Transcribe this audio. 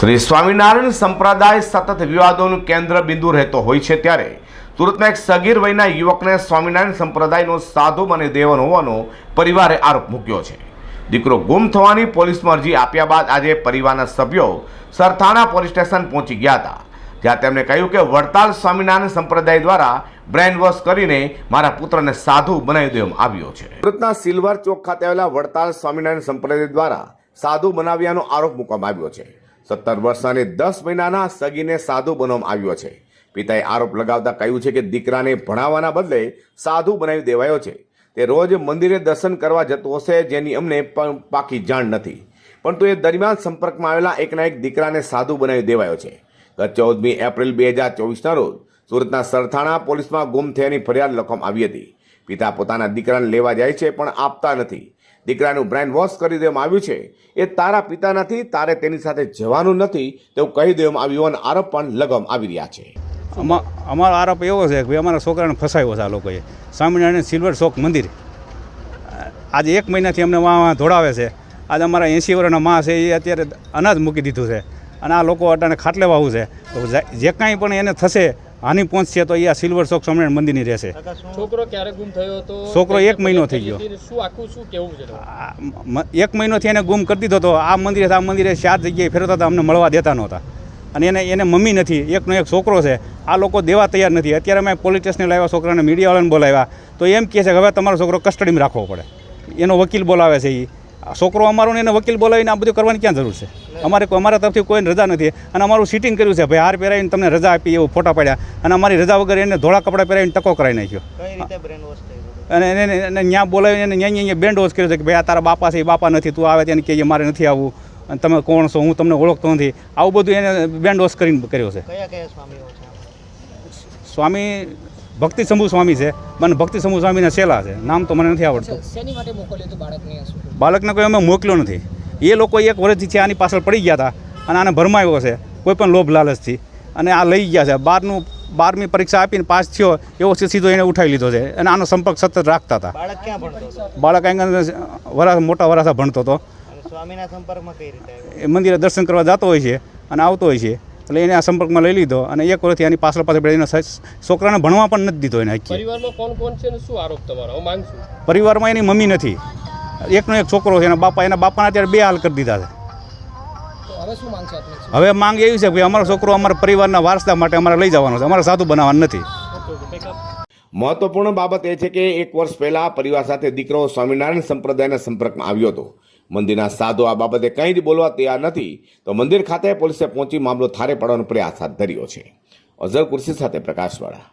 શ્રી સ્વામિનારાયણ સંપ્રદાય સતત વિવાદોનું કેન્દ્ર બિંદુ રહેતો હોય છે ત્યારે સુરતના એક સગીર વયના યુવકને સ્વામિનારાયણ સંપ્રદાયનો સાધુ બની દેવન હોવાનો પરિવારે આરોપ મૂક્યો છે. દીકરો ગુમ થવાની પોલીસમાં અરજી આપ્યા બાદ આજે પરિવારના સભ્યો સરથાણા પોલીસ સ્ટેશન પહોંચી ગયા હતા. જ્યાં તેમણે કહ્યું કે વડતાલ સ્વામિનારાયણ સંપ્રદાય દ્વારા બ્રેન વોશ કરીને મારા પુત્રને સાધુ બનાવી દેવામાં આવ્યો છે. સુરતના સિલ્વર ચોક ખાતે આવેલા વડતાલ સ્વામિનારાયણ સંપ્રદાય દ્વારા સાધુ બનાવ્યાનો આરોપ મૂકવામાં આવ્યો છે. સત્તર વર્ષ અને દસ મહિનાના સગીને સાધુ બનાવવામાં આવ્યો છે. પિતાએ આરોપ લગાવતા કહ્યું છે કે દીકરાને ભણાવવાના બદલે સાધુ બનાવી દેવાયો છે. તે રોજ મંદિરે દર્શન કરવા જતો હશે જેની અમને પણ પાકી જાણ નથી. પરંતુ એ દરમિયાન સંપર્કમાં આવેલા એકના એક દીકરાને સાધુ બનાવી દેવાયો છે. ગત ચૌદમી એપ્રિલ બે હજાર ચોવીસના રોજ સુરતના સરથાણા પોલીસમાં ગુમ થયાની ફરિયાદ લખવામાં આવી હતી. પિતા પોતાના દીકરાને લેવા જાય છે પણ આપતા નથી. દીકરાનું બ્રેન વોશ કરી દેવામાં આવ્યું છે. એ તારા પિતા નથી, તારે તેની સાથે જવાનું નથી, તેવું કહી દેવામાં આવ્યું અને આરોપ પણ લગાવવામાં આવી રહ્યા છે. અમા, અમારો આરોપ એવો છે કે અમારા છોકરાને ફસાયો છે આ લોકોએ. સ્વામિનારાયણ સિલ્વર શોક મંદિર. આજે એક મહિનાથી અમને વાં ધોડાવે છે. આજે અમારા એંસી વર્ષના મા છે, એ અત્યારે અનાજ મૂકી દીધું છે. અને આ લોકો અટાણે ખાટલે વાવું છે. તો જે કાંઈ પણ એને થશે હાનિ પહોંચશે તો એ આ સિલ્વર ચોક સ્વામિનારાયણ મંદિરની રહેશે. છોકરો ક્યારે ગુમ થયો હતો છોકરો એક મહિનો થઈ ગયો. શું આખું શું કેવું છે? આ એક મહિનોથી એને ગુમ કરી દીધો હતો આ મંદિરે આ મંદિરે ચાર જગ્યાએ ફેરવતા હતા અમને મળવા દેતા નહોતા. અને એને એને મમ્મી નથી એકનો એક છોકરો છે. આ લોકો દેવા તૈયાર નથી. અત્યારે અમે પોલીસ સ્ટેશને લાવ્યા છોકરાને મીડિયાવાળાને બોલાવ્યા. તો એમ કહે છે કે હવે તમારો છોકરો કસ્ટડીમાં રાખવો પડે. એનો વકીલ બોલાવે છે એ છોકરો અમારો ને એને વકીલ બોલાવીને આ બધું કરવાની ક્યાં જરૂર છે? અમારે કોઈ- અમારા તરફથી કોઈને રજા નથી. અને અમારું સિટિંગ કર્યું છે ભાઈ હાર પહેરાવીને તમને રજા આપી એવું ફોટા પાડ્યા. અને અમારી રજા વગર એને ધોળા કપડાં પહેરાવીને ટકો કરાવી નાખ્યો. અને એને ત્યાં બોલાવીને ત્યાં અહીંયા બેન્ડ વોશ કર્યો છે કે ભાઈ આ તારા બાપા છે એ બાપા નથી તું આવે તેને કહેજે મારે નથી આવવું. અને તમે કોણ છો હું તમને ઓળખતો નથી. આવું બધું એને બેન્ડ વોશ કરીને કર્યો છે? સ્વામી ભક્તિ શંભુ સ્વામી છે. મને ભક્તિ શંભુ સ્વામીના શેલા છે. નામ તો મને નથી આવડતું. બાળકને કોઈ અમે મોકલ્યો નથી. એ લોકો એક વર્ષથી છે આની પાછળ પડી ગયા હતા અને આને ભરમાયો છે. કોઈ પણ લોભ લાલચથી. અને આ લઈ ગયા છે. બારનું બારમી પરીક્ષા આપીને પાસ થયો એવો સીધો એને ઉઠાવી લીધો છે. અને આનો સંપર્ક સતત રાખતા હતા. બાળક અહીંયા વરાસ હતો? બાળક અહીં વરા મોટા વરાસા ભણતો હતો. અને સ્વામીના સંપર્કમાં કઈ રીતે આવ્યો? એ મંદિરે દર્શન કરવા જતો હોય છે અને આવતો હોય છે. એટલે એને આ સંપર્કમાં લઈ લીધો અને એક વર્ષથી એની પાછળ પાછળ બેસીને છોકરાને ભણવા પણ નથી દીધો એને હકી પરિવારમાં કોણ કોણ છે ને શું આરોપ તમારો? હું માંગ છું પરિવારમાં એની મમ્મી નથી. એકનો એક છોકરો છે એના બાપા એના બાપાના અત્યારે બે હાલ કરી દીધા છે. હવે શું માંગ છે આપની? હવે માંગ એવી છે કે અમારો છોકરો અમારા પરિવારના વારસા માટે અમારે લઈ જવાનો છે. અમારે સાધુ બનાવવાનું નથી. મહત્વપૂર્ણ બાબત એ છે કે એક વર્ષ પહેલા પરિવાર સાથે દીકરો સ્વામિનારાયણ સંપ્રદાયના સંપર્કમાં આવ્યો હતો. મંદિરના સાધુ આ બાબતે કંઈ જ બોલવા તૈયાર નથી, તો મંદિર ખાતે પોલીસે પહોંચી મામલો થારે પાડવાનો પ્રયાસ હાથ ધર્યો છે. અઝર કુર્સી સાથે પ્રકાશવાળા.